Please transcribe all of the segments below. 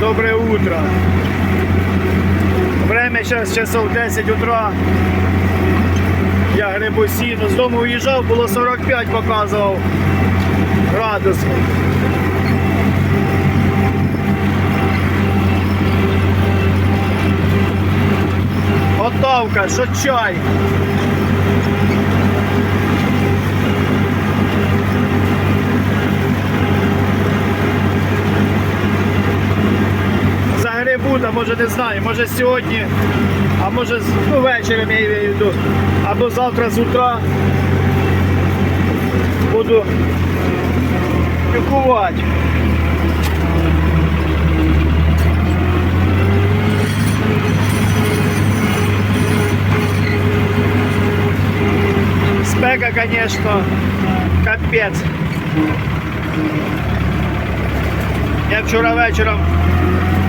Доброе утро. Время сейчас часов 10 утра. Я грибу сіно. З дому уїжджав, було 45 показував градусів. Готовка, що чай. грибу, та може не знаю, може сьогодні, а може з- ну, вечором я її йду, або завтра з утра буду пікувати. Спека, конечно, капець. Я вчора вечором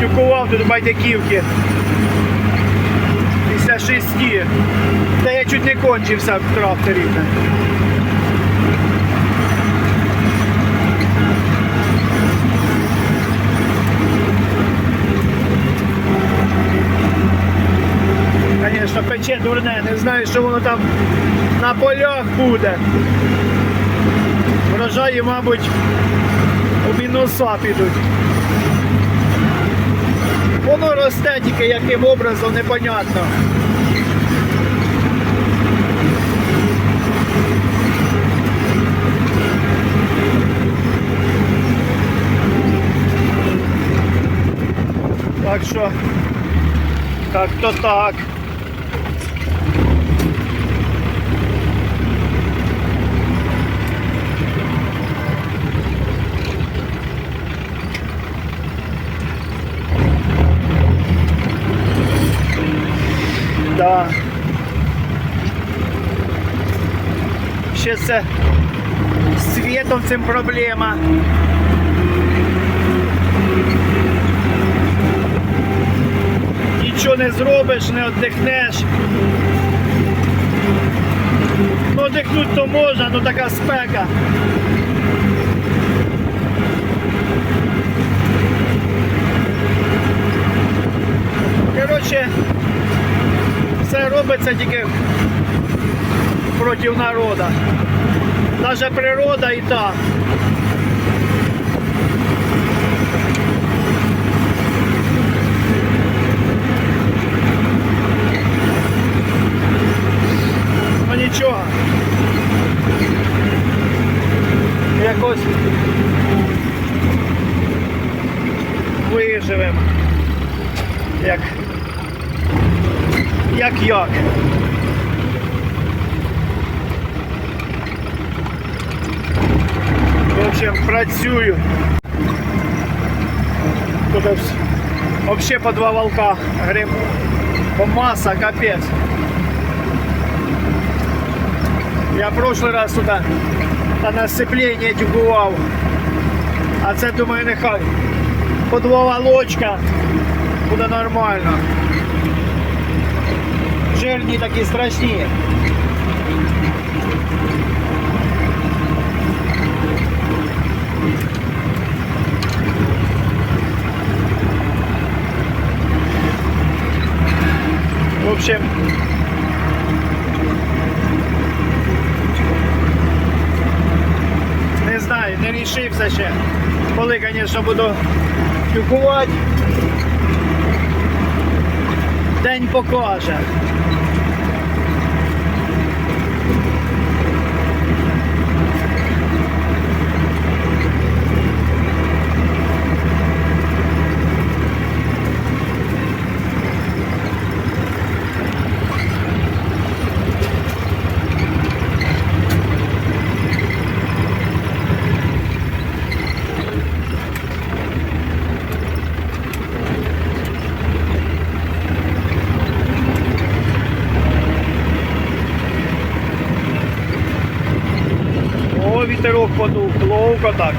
тюкував тут байдяківки. Після шести. Та я чуть не кончився в тракторі. Звісно, пече дурне, не знаю, що воно там на полях буде. Врожаї, мабуть, у мінуса підуть. Воно росте тільки яким образом, непонятно. Так що, так то так. Да. Ще це з світом цим проблема. Нічого не зробиш, не віддихнеш. Ну, дихнуть то можна, ну така спека. Коротше, все робиться тільки проти народу. Навіть природа і та. Ну нічого. Якось виживемо. Як як як. В общем, працюю. Тут вообще по два волка гриб. По масса, капец. Я прошлый раз та на сцепление тюкував. А це думаю нехай. По два волочка буде нормально. Жирні такі страшні. В общем, не знаю, не рішився ще. Коли, звісно, буду тюкувати. День покаже. О, вітерок подув, ловко так.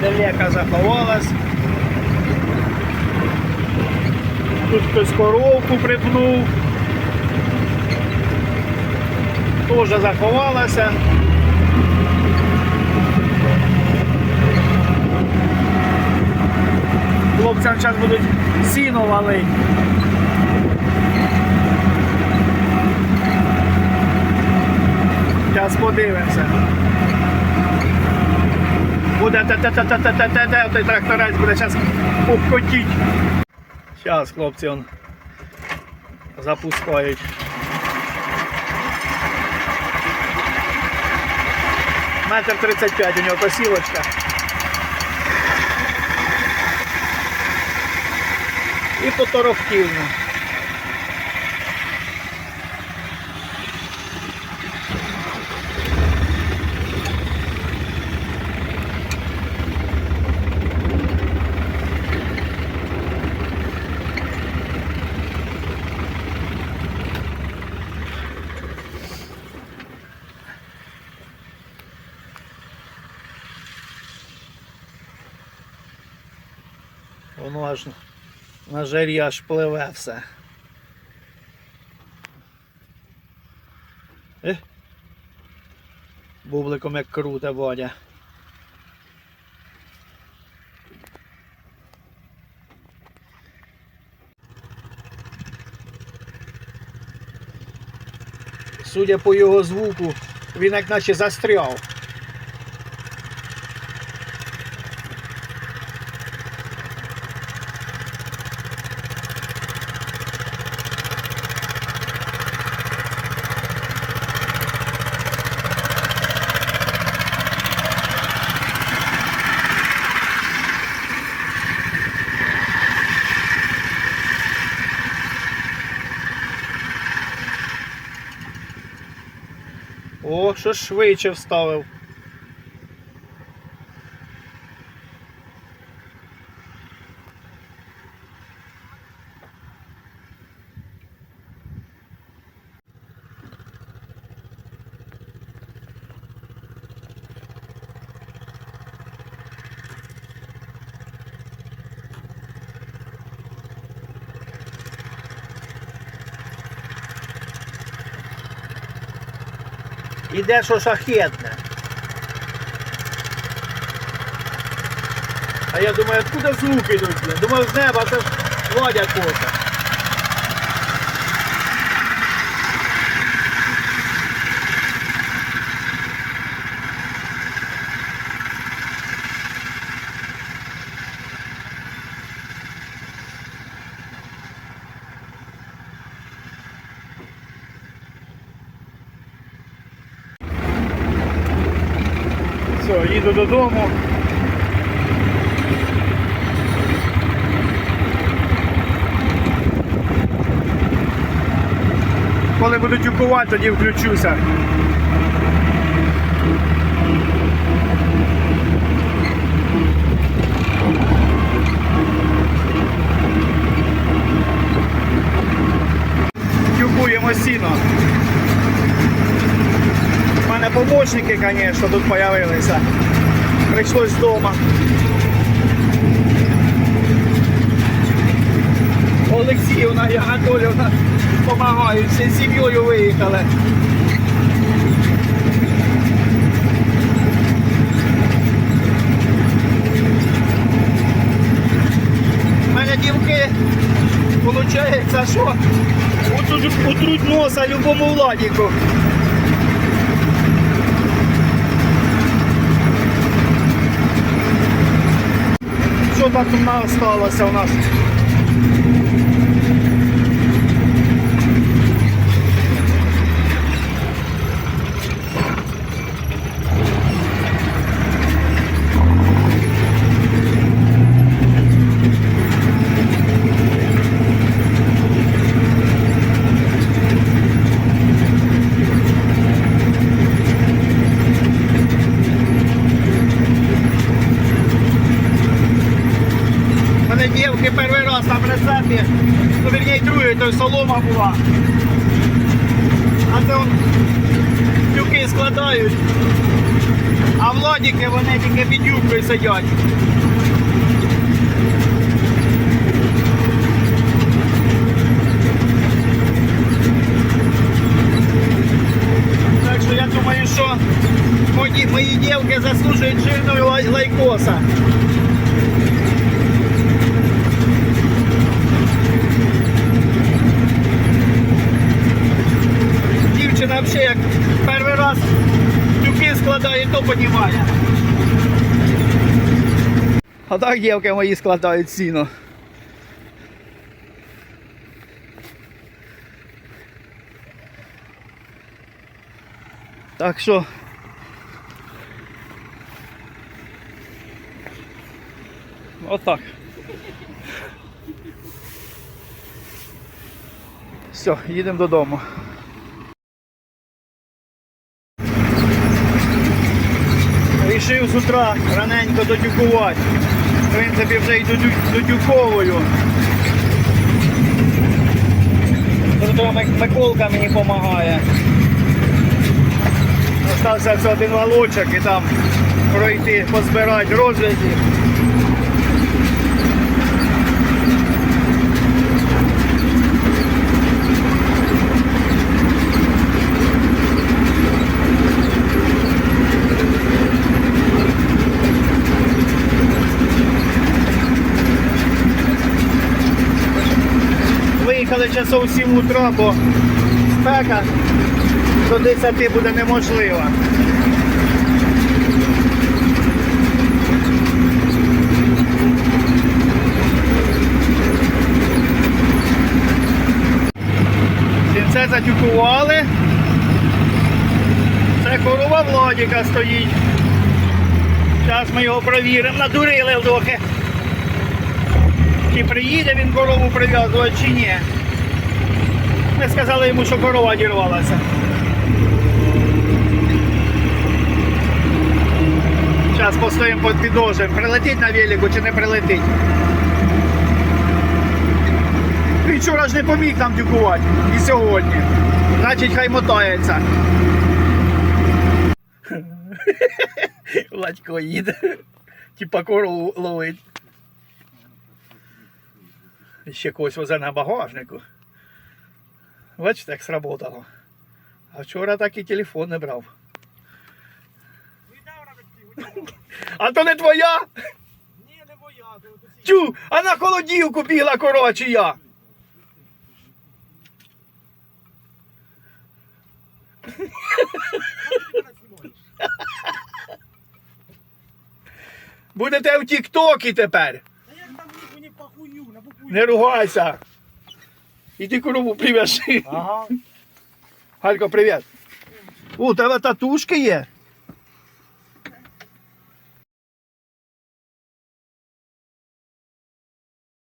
Далека заховалась. Тут хтось коровку припнув. Теж заховалася. Хлопцям зараз будуть сіно валить. Зараз подивимося. Буде те-те-те-те-те-те-те, той тракторець буде зараз обкотіть. Зараз хлопці он запускають. Метр 35 у нього косілочка. І поторохтівно. Воно аж на жарі аж пливе все. Е? Бубликом як круте водя. Судя по його звуку, він як наче застряв. О, що швидше вставив. Іде що шахетне. А я думаю, откуда звуки йдуть? Думаю, з неба це ж Вадя коса. Їду додому. Коли буду тюкувати, тоді включуся. Тюкуємо сіно. Мене помощники, звісно, тут з'явилися. Прийшлось вдома. Олексіївна і Анатоліївна допомагають, всі сім'єю виїхали. У мене дівки, виходить, що утруть носа любому владіку. Що там у у нас? зимою солома была, А це он тюки складають, а владіки вони тільки під юбкою сидять. Так що я думаю, що мої, мої дівки заслужують жирної лайкоса. Дівчина взагалі як перший раз тюки складає, то понімає. А так дівки мої складають сіно. Так що. Отак. Все, їдемо додому. Рішив раненько дотюкувати. В принципі, вже й дотю- дотюковую. Мик- Миколка мені допомагає. Остався один валочок і там пройти, позбирати розгляді. Виїхали часов 7 утра, бо спека до 10 буде неможлива. Сінце затюкували. Це корова Владіка стоїть. Зараз ми його провіримо. Надурили вдохи. Чи приїде він корову прив'язувати, чи ні. Ми сказали йому, що корова дірвалася. Зараз постоїмо під підожем. Прилетить на велику чи не прилетить. Він вчора ж не поміг нам дюкувати. І сьогодні. Значить, хай мотається. Владько їде. Типа корову ловить. Ще когось везе на багажнику. Бачите, як сработало. А вчора так і телефон не брав. А то не твоя? Ні, не моя, Тю, а на холодівку бігла коротше я. Будете в Тік-Токі тепер. Та як там їх мені похую, на букву. Не ругайся. Іди корову прив'яжи. Ага. Галько, привет. У тебе татушки є?